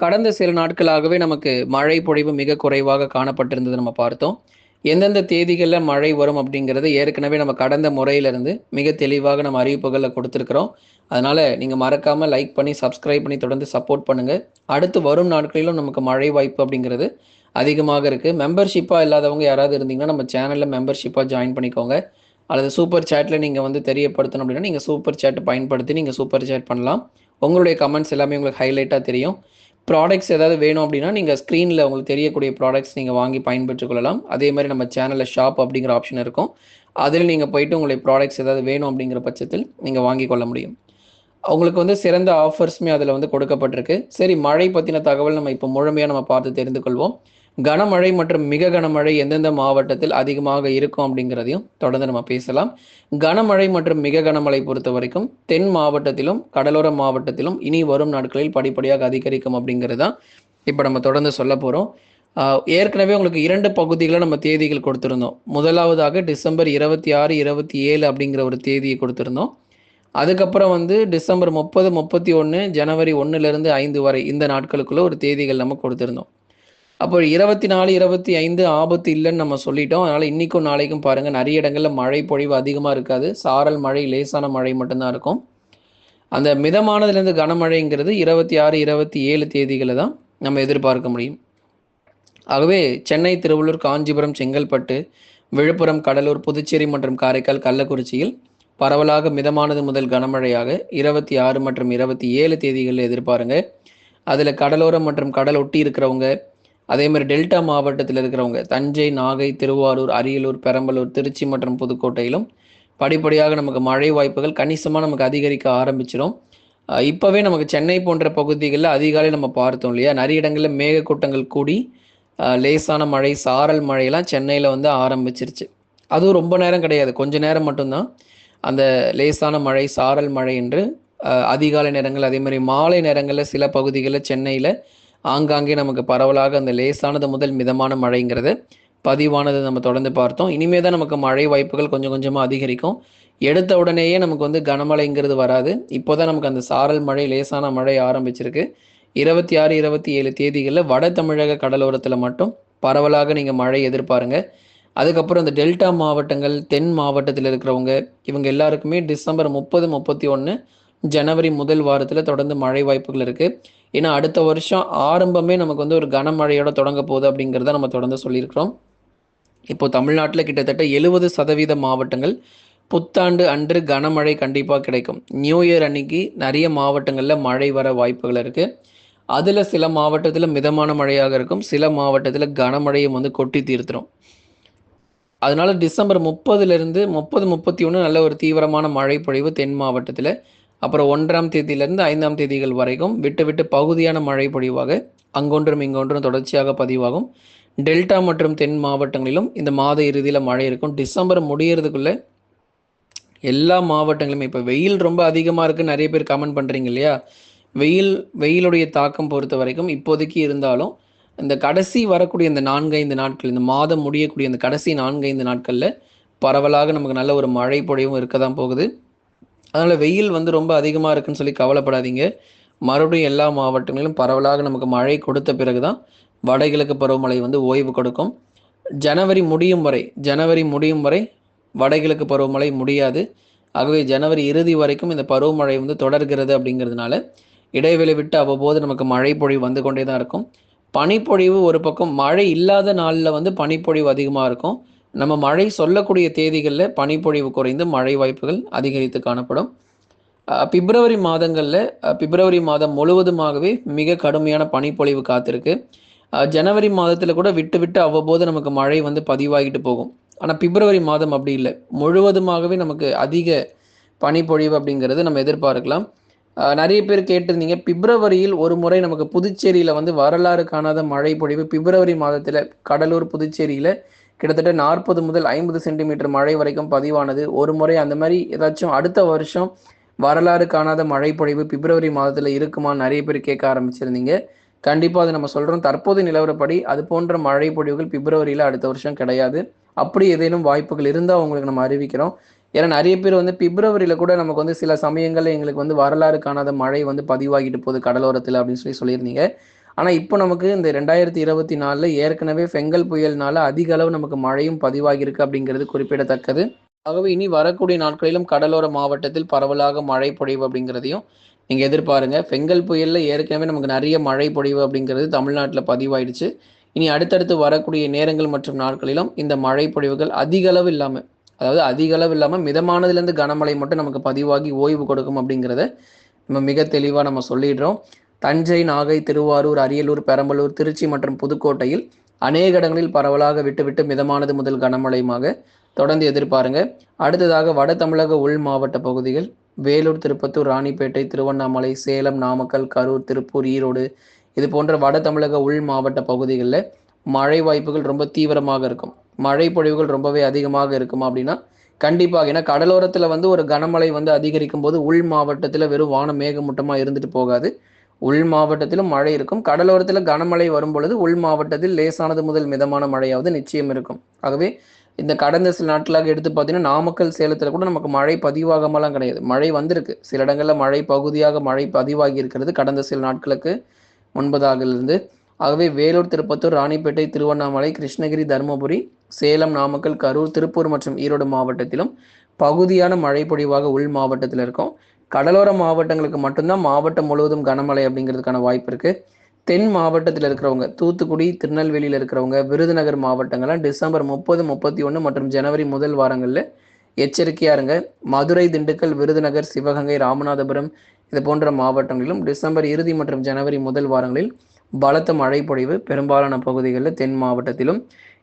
கடந்த சில நாட்களாகவே நமக்கு மழை பொழிவு மிக குறைவாக காணப்பட்டிருந்தது நம்ம பார்த்தோம். எந்தெந்த தேதிகளில் மழை வரும் அப்படிங்கிறது ஏற்கனவே நம்ம கடந்த முறையிலிருந்து மிக தெளிவாக நம்ம அறிவிப்புகளில் கொடுத்துருக்குறோம். அதனால் நீங்கள் மறக்காமல் லைக் பண்ணி சப்ஸ்கிரைப் பண்ணி தொடர்ந்து சப்போர்ட் பண்ணுங்கள் அடுத்து வரும் நாட்களிலும் நமக்கு மழை வாய்ப்பு அப்படிங்கிறது அதிகமாக இருக்குது மெம்பர்ஷிப்பாக இல்லாதவங்க யாராவது இருந்தீங்கன்னா நம்ம சேனலில் மெம்பர்ஷிப்பாக ஜாயின் பண்ணிக்கோங்க. அல்லது சூப்பர் சேட்டில் நீங்கள் வந்து தெரியப்படுத்தணும் அப்படின்னா நீங்கள் சூப்பர் சேட் பயன்படுத்தி நீங்கள் சூப்பர் சேட் பண்ணலாம். உங்களுடைய கமெண்ட்ஸ் எல்லாமே உங்களுக்கு ஹைலைட்டாக தெரியும். ப்ராடக்ட்ஸ் ஏதாவது வேணும் அப்படின்னா நீங்கள் ஸ்க்ரீனில் உங்களுக்கு தெரியக்கூடிய ப்ராடக்ட்ஸ் நீங்கள் வாங்கி பயன்பெற்றுக் கொள்ளலாம். அதே மாதிரி நம்ம சேனலில் ஷாப் அப்படிங்கிற ஆப்ஷன் இருக்கும். அதில் நீங்கள் போயிட்டு உங்களுடைய ப்ராடக்ட்ஸ் ஏதாவது வேணும் அப்படிங்கிற பட்சத்தில் நீங்கள் வாங்கி கொள்ள முடியும். உங்களுக்கு வந்து சிறந்த ஆஃபர்ஸுமே அதில் வந்து கொடுக்கப்பட்டிருக்கு. சரி மழை பற்றின தகவல் நம்ம இப்போ முழுமையாக நம்ம பார்த்து தெரிந்து கொள்வோம். கனமழை மற்றும் மிக கனமழை எந்தெந்த மாவட்டத்தில் அதிகமாக இருக்கும் அப்படிங்கிறதையும் தொடர்ந்து நம்ம பேசலாம். கனமழை மற்றும் மிக கனமழை பொறுத்த வரைக்கும் தென் மாவட்டத்திலும் கடலோர மாவட்டத்திலும் இனி வரும் நாட்களில் படிப்படியாக அதிகரிக்கும் அப்படிங்கிறது தான் இப்போ நம்ம தொடர்ந்து சொல்ல போகிறோம் ஏற்கனவே உங்களுக்கு இரண்டு பகுதிகளை நம்ம தேதிகள் கொடுத்துருந்தோம். முதலாவதாக டிசம்பர் இருபத்தி ஆறு இருபத்தி ஏழு அப்படிங்கிற ஒரு தேதியை கொடுத்துருந்தோம். அதுக்கப்புறம் வந்து டிசம்பர் முப்பது முப்பத்தி ஒன்று ஜனவரி ஒன்றுலேருந்து ஐந்து வரை இந்த நாட்களுக்குள்ள ஒரு தேதிகள் நம்ம கொடுத்துருந்தோம். அப்போ இருபத்தி நாலு இருபத்தி ஐந்து ஆபத்து இல்லைன்னு நம்ம சொல்லிட்டோம். அதனால் இன்றைக்கும் நாளைக்கும் பாருங்கள் நிறைய இடங்களில் மழை பொழிவு அதிகமாக இருக்காது. சாரல் மழை லேசான மழை மட்டும்தான் இருக்கும். அந்த மிதமானதுலேருந்து கனமழைங்கிறது இருபத்தி ஆறு இருபத்தி ஏழு தேதிகளை தான் நம்ம எதிர்பார்க்க முடியும். ஆகவே சென்னை திருவள்ளூர் காஞ்சிபுரம் செங்கல்பட்டு விழுப்புரம் கடலூர் புதுச்சேரி மற்றும் காரைக்கால் கள்ளக்குறிச்சியில் பரவலாக மிதமானது முதல் கனமழையாக இருபத்தி ஆறு மற்றும் இருபத்தி ஏழு தேதிகளில் எதிர்பாருங்க. அதில் கடலோரம் மற்றும் கடல் ஒட்டி இருக்கிறவங்க அதே மாதிரி டெல்டா மாவட்டத்தில் இருக்கிறவங்க தஞ்சை நாகை திருவாரூர் அரியலூர் பெரம்பலூர் திருச்சி மற்றும் புதுக்கோட்டையிலும் படிப்படியாக நமக்கு மழை வாய்ப்புகள் கணிசமாக நமக்கு அதிகரிக்க ஆரம்பிச்சிடும் இப்போவே நமக்கு சென்னை போன்ற பகுதிகளில் அதிகாலை நம்ம பார்த்தோம் இல்லையா? நிறைய இடங்களில் மேகக்கூட்டங்கள் கூடி லேசான மழை சாரல் மழையெல்லாம் சென்னையில் வந்து ஆரம்பிச்சிருச்சு. அதுவும் ரொம்ப நேரம் கிடையாது. கொஞ்ச நேரம் மட்டும்தான். அந்த லேசான மழை சாரல் மழை என்று அதிகாலை நேரங்கள் அதே மாதிரி மாலை நேரங்களில் சில பகுதிகளில் சென்னையில் ஆங்காங்கே நமக்கு பரவலாக அந்த லேசானது முதல் மிதமான மழைங்கிறது பதிவானது நம்ம தொடர்ந்து பார்த்தோம். இனிமே தான் நமக்கு மழை வாய்ப்புகள் கொஞ்சம் கொஞ்சமாக அதிகரிக்கும். எடுத்த உடனேயே நமக்கு வந்து கனமழைங்கிறது வராது. இப்போ தான் நமக்கு அந்த சாரல் மழை லேசான மழை ஆரம்பிச்சிருக்கு. இருபத்தி ஆறு இருபத்தி ஏழு தேதிகளில் வட தமிழக கடலோரத்தில் மட்டும் பரவலாக நீங்கள் மழை எதிர்பாருங்க. அதுக்கப்புறம் இந்த டெல்டா மாவட்டங்கள் தென் மாவட்டத்தில் இருக்கிறவங்க இவங்க எல்லாருக்குமே டிசம்பர் முப்பது முப்பத்தி ஒன்று ஜனவரி முதல் வாரத்தில் தொடர்ந்து மழை வாய்ப்புகள் இருக்குது ஏன்னா அடுத்த வருஷம் ஆரம்பமே நமக்கு வந்து ஒரு கனமழையோட தொடங்க போகுது அப்படிங்கிறத நம்ம தொடர்ந்து சொல்லியிருக்கிறோம். இப்போ தமிழ்நாட்டில் கிட்டத்தட்ட எழுபது சதவீத மாவட்டங்கள் புத்தாண்டு அன்று கனமழை கண்டிப்பாக கிடைக்கும். நியூ இயர் அன்னைக்கு நிறைய மாவட்டங்களில் மழை வர வாய்ப்புகள் இருக்குது அதில் சில மாவட்டத்தில் மிதமான மழையாக இருக்கும். சில மாவட்டத்தில் கனமழையும் வந்து கொட்டி தீர்த்துரும். அதனால டிசம்பர் முப்பதுலேருந்து முப்பது முப்பத்தி ஒன்று நல்ல ஒரு தீவிரமான மழை பொழிவு தென் மாவட்டத்தில் அப்புறம் ஒன்றாம் தேதியிலிருந்து ஐந்தாம் தேதிகள் வரைக்கும் விட்டு விட்டு பகுதியான மழை பொழிவாக அங்கொன்றும் இங்கொன்றும் தொடர்ச்சியாக பதிவாகும். டெல்டா மற்றும் தென் மாவட்டங்களிலும் இந்த மாத இறுதியில் மழை இருக்கும். டிசம்பர் முடியறதுக்குள்ள எல்லா மாவட்டங்களுமே இப்போ வெயில் ரொம்ப அதிகமாக இருக்குன்னு நிறைய பேர் கமெண்ட் பண்ணுறீங்க இல்லையா? வெயில் வெயிலுடைய தாக்கம் பொறுத்த வரைக்கும் இப்போதைக்கு இருந்தாலும் இந்த கடைசி வரக்கூடிய இந்த நான்கைந்து நாட்கள் இந்த மாதம் முடியக்கூடிய இந்த கடைசி நான்கைந்து நாட்களில் பரவலாக நமக்கு நல்ல ஒரு மழை பொழிவும் இருக்க தான் போகுது. அதனால் வெயில் வந்து ரொம்ப அதிகமாக இருக்குன்னு சொல்லி கவலைப்படாதீங்க. மறுபடியும் எல்லா மாவட்டங்களிலும் பரவலாக நமக்கு மழை கொடுத்த பிறகு தான் வடகிழக்கு பருவமழை வந்து ஓய்வு கொடுக்கும். ஜனவரி முடியும் வரை ஜனவரி முடியும் வரை வடகிழக்கு பருவமழை முடியாது. ஆகவே ஜனவரி இறுதி வரைக்கும் இந்த பருவமழை வந்து தொடர்கிறது அப்படிங்கிறதுனால இடைவெளி விட்டு அவ்வப்போது நமக்கு மழை பொழிவு வந்து கொண்டே தான் இருக்கும். பனிப்பொழிவு ஒரு பக்கம் மழை இல்லாத நாளில் வந்து பனிப்பொழிவு அதிகமாக இருக்கும். நம்ம மழை சொல்லக்கூடிய தேதிகளில் பனிப்பொழிவு குறைந்து மழை வாய்ப்புகள் அதிகரித்து காணப்படும். பிப்ரவரி மாதங்களில் பிப்ரவரி மாதம் முழுவதுமாகவே மிக கடுமையான பனிப்பொழிவு காத்திருக்கு. ஜனவரி மாதத்தில் கூட விட்டு விட்டு அவ்வப்போது நமக்கு மழை வந்து பதிவாகிட்டு போகும். ஆனால் பிப்ரவரி மாதம் அப்படி இல்லை. முழுவதுமாகவே நமக்கு அதிக பனிப்பொழிவு அப்படிங்கிறது நம்ம எதிர்பார்க்கலாம். நிறைய பேர் கேட்டிருந்தீங்க பிப்ரவரியில் ஒரு முறை நமக்கு புதுச்சேரியில் வந்து வரலாறு காணாத மழை பொழிவு பிப்ரவரி மாதத்தில் கடலூர் புதுச்சேரியில் கிட்டத்தட்ட நாற்பது முதல் ஐம்பது சென்டிமீட்டர் மழை வரைக்கும் பதிவானது. ஒரு முறை அந்த மாதிரி ஏதாச்சும் அடுத்த வருஷம் வரலாறு காணாத மழை பொழிவு பிப்ரவரி மாதத்தில் இருக்குமான்னு நிறைய பேர் கேட்க ஆரம்பிச்சிருந்தீங்க. கண்டிப்பாக அதை நம்ம சொல்கிறோம் தற்போது நிலவரப்படி அது போன்ற மழை பொழிவுகள் பிப்ரவரியில் அடுத்த வருஷம் கிடையாது. அப்படி ஏதேனும் வாய்ப்புகள் இருந்தால் உங்களுக்கு நம்ம அறிவிக்கிறோம். ஏன்னா நிறைய பேர் வந்து பிப்ரவரியில் கூட நமக்கு வந்து சில சமயங்களில் எங்களுக்கு வந்து வரலாறு காணாத மழை வந்து பதிவாகிட்டு போகுது கடலோரத்தில் அப்படின்னு சொல்லி சொல்லியிருந்தீங்க. ஆனால் இப்போ நமக்கு இந்த ரெண்டாயிரத்தி இருபத்தி நாலில் ஏற்கனவே ஃபெங்கல் புயல்னால அதிக அளவு நமக்கு மழையும் பதிவாகியிருக்கு அப்படிங்கிறது குறிப்பிடத்தக்கது. ஆகவே இனி வரக்கூடிய நாட்களிலும் கடலோர மாவட்டத்தில் பரவலாக மழை பொழிவு அப்படிங்கிறதையும் நீங்கள் எதிர்பாருங்க. ஃபெங்கல் புயலில் ஏற்கனவே நமக்கு நிறைய மழை பொழிவு அப்படிங்கிறது தமிழ்நாட்டில் பதிவாயிடுச்சு. இனி அடுத்தடுத்து வரக்கூடிய நேரங்கள் மற்றும் நாட்களிலும் இந்த மழை பொழிவுகள் அதிக அளவு இல்லாமல் அதாவது அதிக அளவு இல்லாமல் மிதமானதுலேருந்து கனமழை மட்டும் நமக்கு பதிவாகி ஓய்வு கொடுக்கும் அப்படிங்கிறத நம்ம மிக தெளிவாக நம்ம சொல்லிடுறோம். தஞ்சை நாகை திருவாரூர் அரியலூர் பெரம்பலூர் திருச்சி மற்றும் புதுக்கோட்டையில் அநேக இடங்களில் பரவலாக விட்டுவிட்டு மிதமானது முதல் கனமழையுமாக தொடர்ந்து எதிர்பாருங்க. அடுத்ததாக வட தமிழக உள் மாவட்ட பகுதிகள் வேலூர் திருப்பத்தூர் ராணிப்பேட்டை திருவண்ணாமலை சேலம் நாமக்கல் கரூர் திருப்பூர் ஈரோடு இது போன்ற வட தமிழக உள் மாவட்ட பகுதிகளில் மழை வாய்ப்புகள் ரொம்ப தீவிரமாக இருக்கும். மழை பொழிவுகள் ரொம்பவே அதிகமாக இருக்குமா அப்படின்னா கண்டிப்பாக ஏன்னா கடலோரத்தில் வந்து ஒரு கனமழை வந்து அதிகரிக்கும் போது உள் மாவட்டத்தில் வெறும் வானம் மேகமூட்டமாக இருந்துட்டு போகாது. உள் மாவட்டத்திலும் மழை இருக்கும். கடலோரத்தில் கனமழை வரும் பொழுது உள் மாவட்டத்தில் லேசானது முதல் மிதமான மழையாவது நிச்சயம் இருக்கும். ஆகவே இந்த கடந்த சில நாட்களாக எடுத்து பார்த்தீங்கன்னா நாமக்கல் சேலத்தில் கூட நமக்கு மழை பதிவாகாமலாம் கிடையாது. மழை வந்திருக்கு. சில இடங்களில் மழை பகுதியாக மழை பதிவாகி இருக்கிறது கடந்த சில நாட்களுக்கு முன்பதாக இருந்து ஆகவே வேலூர் திருப்பத்தூர் ராணிப்பேட்டை திருவண்ணாமலை கிருஷ்ணகிரி தருமபுரி சேலம் நாமக்கல் கரூர் திருப்பூர் மற்றும் ஈரோடு மாவட்டத்திலும் பகுதியான மழை பொழிவாக உள் மாவட்டத்தில் இருக்கும். கடலோர மாவட்டங்களுக்கு மட்டும்தான் மாவட்டம் முழுவதும் கனமழை அப்படிங்கிறதுக்கான வாய்ப்பு இருக்கு. தென் மாவட்டத்தில் இருக்கிறவங்க தூத்துக்குடி திருநெல்வேலியில் இருக்கிறவங்க விருதுநகர் மாவட்டங்கள்லாம் டிசம்பர் முப்பது முப்பத்தி ஒன்று மற்றும் ஜனவரி முதல் வாரங்களில் எச்சரிக்கையாக இருங்க. மதுரை திண்டுக்கல் விருதுநகர் சிவகங்கை ராமநாதபுரம் இது போன்ற மாவட்டங்களிலும் டிசம்பர் இறுதி மற்றும் ஜனவரி முதல் வாரங்களில் பலத்த மழை பொழிவு பெரும்பாலான பகுதிகளில் தென் மாவட்டத்திலும்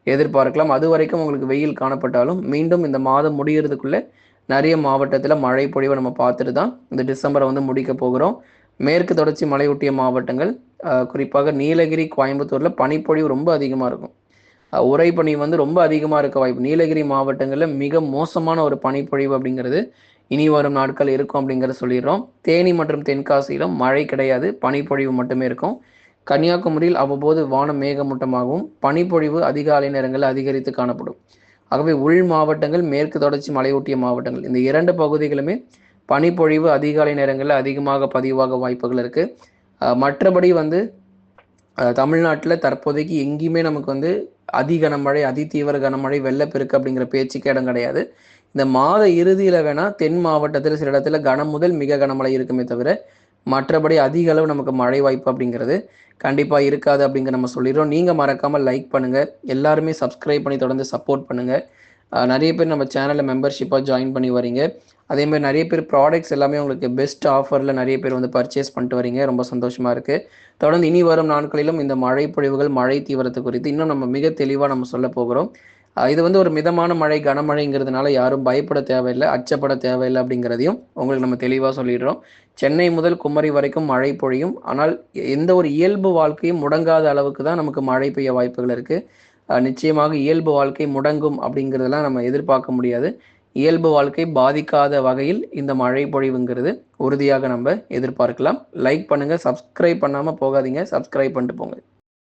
எதிர்பார்க்கலாம். அது வரைக்கும் உங்களுக்கு வெயில் காணப்பட்டாலும் மீண்டும் இந்த மாதம் முடிகிறதுக்குள்ளே நிறைய மாவட்டத்தில் மழை பொழிவை நம்ம பார்த்துட்டு தான் இந்த டிசம்பரை வந்து முடிக்க போகிறோம். மேற்கு தொடர்ச்சி மலையொட்டிய மாவட்டங்கள் குறிப்பாக நீலகிரி கோயம்புத்தூரில் பனிப்பொழிவு ரொம்ப அதிகமாக இருக்கும். உரைப்பனி வந்து ரொம்ப அதிகமாக இருக்க வாய்ப்பு. நீலகிரி மாவட்டங்களில் மிக மோசமான ஒரு பனிப்பொழிவு அப்படிங்கிறது இனி வரும் நாட்கள் இருக்கும் அப்படிங்கிறத சொல்லிடுறோம். தேனி மற்றும் தென்காசியிலும் மழை கிடையாது பனிப்பொழிவு மட்டுமே இருக்கும். கன்னியாகுமரியில் அவ்வப்போது வானம் மேகமூட்டமாகவும் பனிப்பொழிவு அதிகாலை நேரங்களில் அதிகரித்து காணப்படும். ஆகவே உள் மாவட்டங்கள் மேற்கு தொடர்ச்சி மலையொட்டிய மாவட்டங்கள். இந்த இரண்டு பகுதிகளுமே பனிப்பொழிவு அதிகாலை நேரங்களில் அதிகமாக பதிவாக வாய்ப்புகள் இருக்குது மற்றபடி வந்து தமிழ்நாட்டில் தற்போதைக்கு எங்கேயுமே நமக்கு வந்து அதி கனமழை அதி தீவிர கனமழை வெள்ளப்பெருக்கு அப்படிங்கிற பேச்சுக்கே இடம் கிடையாது. இந்த மாத இறுதியில் வேணால் தென் மாவட்டத்தில் சில இடத்துல கனம் முதல் மிக கனமழை இருக்குமே தவிர மற்றபடி அதிக அளவு நமக்கு மழை வாய்ப்பு அப்படிங்கிறது கண்டிப்பாக இருக்காது அப்படிங்கிற நம்ம சொல்லிடுறோம். நீங்கள் மறக்காமல் லைக் பண்ணுங்கள் எல்லாருமே சப்ஸ்கிரைப் பண்ணி தொடர்ந்து சப்போர்ட் பண்ணுங்கள் நிறைய பேர் நம்ம சேனலில் மெம்பர்ஷிப்பாக ஜாயின் பண்ணி வரீங்க. அதேமாதிரி நிறைய பேர் ப்ராடக்ட்ஸ் எல்லாமே உங்களுக்கு பெஸ்ட் ஆஃபரில் நிறைய பேர் வந்து பர்ச்சேஸ் பண்ணிட்டு வரீங்க. ரொம்ப சந்தோஷமாக இருக்குது தொடர்ந்து இனி வரும் நாட்களிலும் இந்த மழை பொழிவுகள் மழை தீவிரத்தை குறித்து இன்னும் நம்ம மிக தெளிவாக நம்ம சொல்ல போகிறோம். இது வந்து ஒரு மிதமான மழை கனமழைங்கிறதுனால யாரும் பயப்பட தேவையில்லை அச்சப்பட தேவையில்லை அப்படிங்கிறதையும் உங்களுக்கு நம்ம தெளிவாக சொல்லிடுறோம். சென்னை முதல் குமரி வரைக்கும் மழை பொழியும். ஆனால் எந்த ஒரு இயல்பு வாழ்க்கையும் முடங்காத அளவுக்கு தான் நமக்கு மழை பெய்ய வாய்ப்புகள் இருக்குது நிச்சயமாக இயல்பு வாழ்க்கை முடங்கும் அப்படிங்கிறதெல்லாம் நம்ம எதிர்பார்க்க முடியாது. இயல்பு வாழ்க்கை பாதிக்காத வகையில் இந்த மழை பொழிவுங்கிறது உறுதியாக நம்ம எதிர்பார்க்கலாம். லைக் பண்ணுங்கள் சப்ஸ்கிரைப் பண்ணாமல் போகாதீங்க. சப்ஸ்கிரைப் பண்ணிட்டு போங்க.